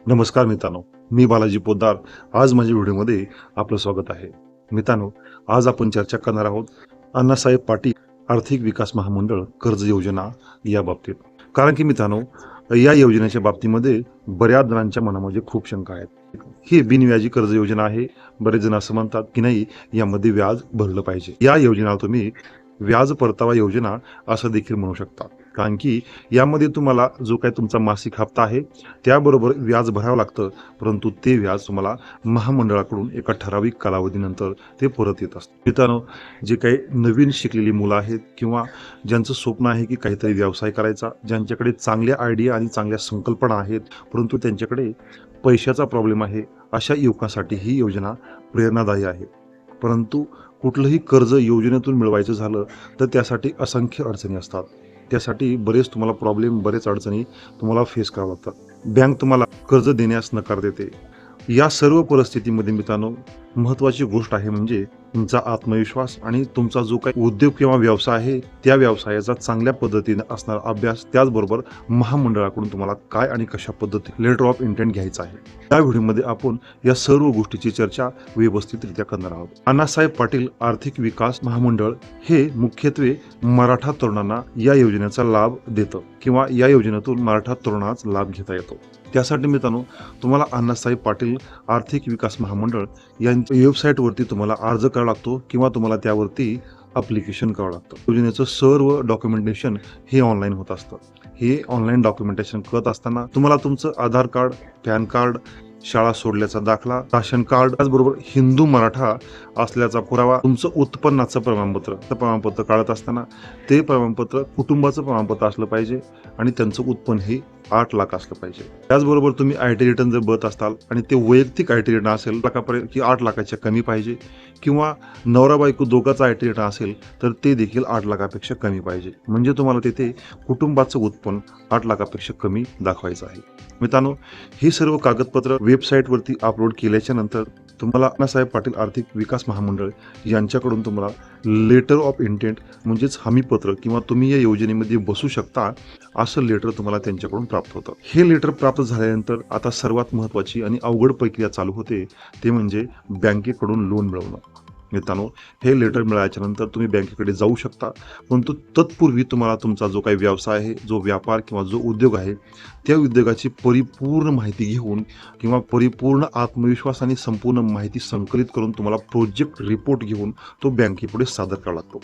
नमस्कार मित्रांनो मी बालाजी पोद्दार. आज माझ्या व्हिडिओमध्ये आपलं स्वागत आहे. मित्रांनो आज आपण चर्चा करणार आहोत अण्णासाहेब पाटील आर्थिक विकास महामंडळ कर्ज योजना या बाबतीत. कारण की मित्रांनो या योजनेच्या बाबतीमध्ये बऱ्याच जणांच्या मनामध्ये खूप शंका आहेत. ही बिनव्याजी कर्ज योजना आहे. बरेच जण असं म्हणतात की नाही यामध्ये व्याज भरलं पाहिजे. या योजनेला तुम्ही व्याज परतावा योजना असं देखील म्हणू शकता. कारण की यामध्ये तुम्हाला जो काही तुमचा मासिक हप्ता आहे त्याबरोबर व्याज भरावं लागतं. परंतु ते व्याज तुम्हाला महामंडळाकडून एका ठराविक कालावधीनंतर ते परत येत असतं. मित्रांनो जे काही नवीन शिकलेली मुलं आहेत किंवा ज्यांचं स्वप्न आहे की काहीतरी व्यवसाय करायचा ज्यांच्याकडे चांगल्या आयडिया आणि चांगल्या संकल्पना आहेत परंतु त्यांच्याकडे पैशाचा प्रॉब्लेम आहे अशा युवकासाठी ही योजना प्रेरणादायी आहे. परंतु कुठलंही कर्ज योजनेतून मिळवायचं झालं तर त्यासाठी असंख्य अडचणी असतात. त्यासाठी बरेच तुम्हाला प्रॉब्लेम बरेच अडचणी तुम्हाला फेस करावं लागतात. बँक तुम्हाला कर्ज देण्यास नकार देते. या सर्व परिस्थितीमध्ये मित्रांनो महत्त्वाची गोष्ट आहे म्हणजे तुमचा आत्मविश्वास आणि तुमचा जो काही उद्योग किंवा व्यवसाय आहे त्या व्यवसायाचा चांगल्या पद्धतीने असणारा अभ्यास त्याचबरोबर महामंडळाकडून तुम्हाला काय आणि कशा पद्धती लेटर ऑफ इंटेंट घ्यायचा आहे. या व्हिडिओमध्ये आपण या सर्व गोष्टीची चर्चा व्यवस्थितरित्या करणार आहोत. अण्णासाहेब पाटील आर्थिक विकास महामंडळ हे मुख्यत्वे मराठा तरुणांना या योजनेचा लाभ देतं किंवा या योजनेतून मराठा तरुणाच लाभ घेता येतो. त्यासाठी मित्रांनो तुम्हाला अण्णासाहेब पाटील आर्थिक विकास महामंडळ यांच्या वेबसाईटवरती तुम्हाला अर्ज करावा लागतो किंवा तुम्हाला त्यावरती अप्लिकेशन करावं लागतं. योजनेचं सर्व डॉक्युमेंटेशन हे ऑनलाईन होत असतं. हे ऑनलाईन डॉक्युमेंटेशन करत असताना तुम्हाला तुमचं आधार कार्ड पॅन कार्ड शाळा सोडल्याचा दाखला राशन कार्ड त्याचबरोबर हिंदू मराठा असल्याचा पुरावा तुमचं उत्पन्नाचं प्रमाणपत्र. प्रमाणपत्र काढत असताना ते प्रमाणपत्र कुटुंबाचं प्रमाणपत्र असलं पाहिजे आणि त्यांचं उत्पन्न हे आठ लाख असलं पाहिजे. त्याचबरोबर तुम्ही आय टी रिटर्न जर बत असाल आणि ते वैयक्तिक आय टी रिटर्न असेल लाखापर्यंत की आठ लाखाच्या कमी पाहिजे किंवा नवरा बायको दोघाचा आय टी रिटर्न असेल तर ते देखील आठ लाखापेक्षा कमी पाहिजे. म्हणजे तुम्हाला तिथे कुटुंबाचं उत्पन्न आठ लाखापेक्षा कमी दाखवायचं आहे. मित्रांनो हे सर्व कागदपत्र वेबसाईटवरती अपलोड केल्याच्यानंतर तुम्हाला अण्णासाहेब पाटील आर्थिक विकास महामंडळ यांच्याकडून तुम्हाला लेटर ऑफ इंटेंट म्हणजेच हमीपत्र किंवा तुम्ही या योजनेमध्ये बसू शकता असं लेटर तुम्हाला त्यांच्याकडून प्राप्त होतं. हे लेटर प्राप्त झाल्यानंतर आता सर्वात महत्त्वाची आणि अवघड प्रक्रिया चालू होते ते म्हणजे बँकेकडून लोन मिळवणं. मित्रांनो हे लेटर मिळाल्याच्यानंतर तुम्ही बँकेकडे जाऊ शकता. परंतु तत्पूर्वी तुम्हाला तुमचा जो काही व्यवसाय आहे जो व्यापार किंवा जो उद्योग आहे त्या उद्योगाची परिपूर्ण माहिती घेऊन किंवा परिपूर्ण आत्मविश्वास आणि संपूर्ण माहिती संकलित करून तुम्हाला प्रोजेक्ट रिपोर्ट घेऊन तो बँकेपुढे सादर करावा लागतो.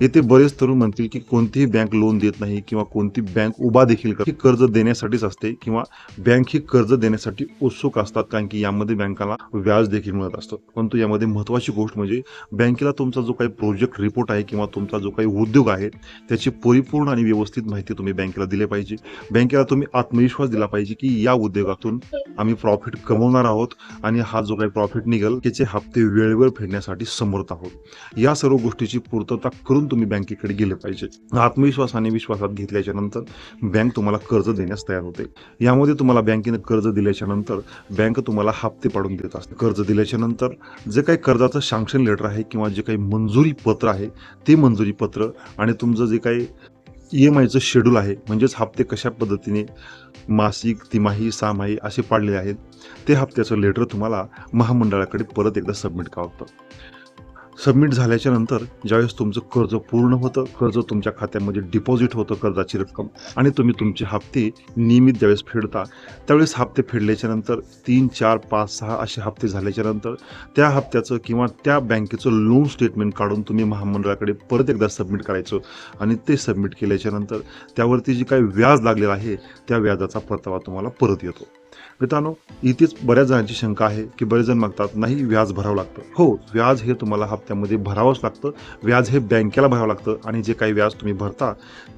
येथे बरेच तरुण म्हणतील की कोणतीही बँक लोन देत नाही किंवा कोणती बँक उभा देखील ही कर्ज देण्यासाठीच असते किंवा बँक ही कर्ज देण्यासाठी उत्सुक असतात कारण की यामध्ये बँकाला व्याज देखील मिळत असतं. परंतु यामध्ये महत्त्वाची गोष्ट म्हणजे बँकेला तुमचा जो काही प्रोजेक्ट रिपोर्ट आहे किंवा तुमचा जो काही उद्योग आहे त्याची परिपूर्ण आणि व्यवस्थित माहिती तुम्ही बँकेला दिली पाहिजे. बँकेला तुम्ही आत्मविश्वास दिला पाहिजे की या उद्योगातून आम्ही प्रॉफिट कमवणार आहोत आणि हा जो काही प्रॉफिट निघेल त्याचे हप्ते वेळेवर फेडण्यासाठी समर्थ आहोत. या सर्व गोष्टीची पूर्तता करून तुम्ही बँकेकडे गेले पाहिजे. आत्मविश्वास आणि विश्वासात घेतल्याच्या नंतर बँक तुम्हाला कर्ज देण्यास तयार होते. यामध्ये तुम्हाला बँकेने कर्ज दिल्याच्या नंतर बँक तुम्हाला हप्ते पाडून देत असते. कर्ज दिल्याच्या नंतर जे काही कर्जाचं सँक्शन लेटर आहे किंवा जे काही मंजुरी पत्र आहे ते मंजुरी पत्र आणि तुमचं जे काही ई एम आयचं शेड्यूल आहे म्हणजेच हप्ते कशा पद्धतीने मासिक तिमाही सहामाही असे पाडलेले आहेत ते हप्त्याचं लेटर तुम्हाला महामंडळाकडे परत एकदा सबमिट करावं लागतं. सबमिट झाल्याच्यानंतर ज्यावेळेस तुमचं कर्ज पूर्ण होतं कर्ज तुमच्या खात्यामध्ये डिपॉझिट होतं कर्जाची रक्कम आणि तुम्ही तुमचे हप्ते नियमित ज्यावेळेस फेडता त्यावेळेस हप्ते फेडल्याच्या नंतर तीन चार पाच सहा असे हप्ते झाल्याच्यानंतर त्या हप्त्याचं किंवा त्या बँकेचं लोन स्टेटमेंट काढून तुम्ही महामंडळाकडे परत एकदा सबमिट करायचं आणि ते सबमिट केल्याच्यानंतर त्यावरती जे काही व्याज लागलेलं आहे त्या व्याजाचा परतावा तुम्हाला परत येतो. मित्रांनो इथेच बऱ्याच जणांची शंका आहे की बरेच जण मागतात नाही व्याज भरावं लागतं. हो व्याज हे तुम्हाला हप्त्यामध्ये भरावंच लागतं. व्याज हे बँकेला भरावं लागतं आणि जे काही व्याज तुम्ही भरता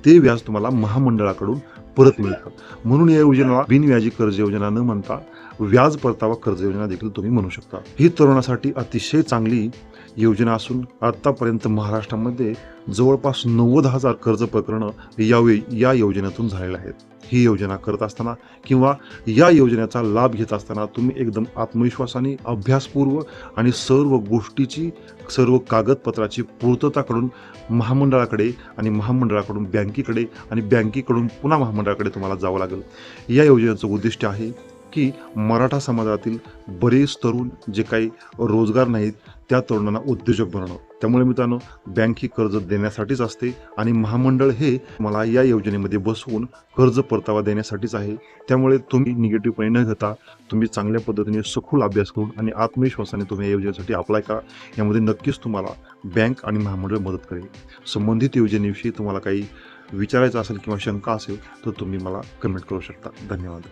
ते व्याज तुम्हाला महामंडळाकडून परत मिळतं. म्हणून या योजनेला बिनव्याजी कर्ज योजना न म्हणता व्याज परतावा कर्ज योजना देखील तुम्ही म्हणू शकता. ही तरुणासाठी अतिशय चांगली योजना असून आतापर्यंत महाराष्ट्रामध्ये जवळपास नव्वद हजार कर्ज प्रकरणं यावेळी या योजनेतून झालेले आहेत. ही योजना करत असताना किंवा या योजनेचा लाभ घेत असताना तुम्ही एकदम आत्मविश्वासाने अभ्यासपूर्व आणि सर्व गोष्टीची सर्व कागदपत्राची पूर्तता करून महामंडळाकडे आणि महामंडळाकडून बँकेकडे आणि बँकेकडून पुन्हा महामंडळाकडे तुम्हाला जावं लागेल. या योजनेचं उद्दिष्ट आहे की मराठा समाजातील बरेच तरुण जे काही रोजगार नाहीत त्या तरुणांना उद्योजक बनवणं. त्यामुळे मित्रांनो बँक ही कर्ज देण्यासाठीच असते आणि महामंडळ हे मला या योजनेमध्ये बसवून कर्ज परतावा देण्यासाठीच आहे. त्यामुळे तुम्ही निगेटिव्हपणे न घेता तुम्ही चांगल्या पद्धतीने सखोल अभ्यास करून आणि आत्मविश्वासाने तुम्ही या योजनेसाठी अप्लाय करा. यामध्ये नक्कीच तुम्हाला बँक आणि महामंडळ मदत करेल. संबंधित योजनेविषयी तुम्हाला काही विचारायचं असेल किंवा शंका असेल तर तुम्ही मला कमेंट करू शकता. धन्यवाद.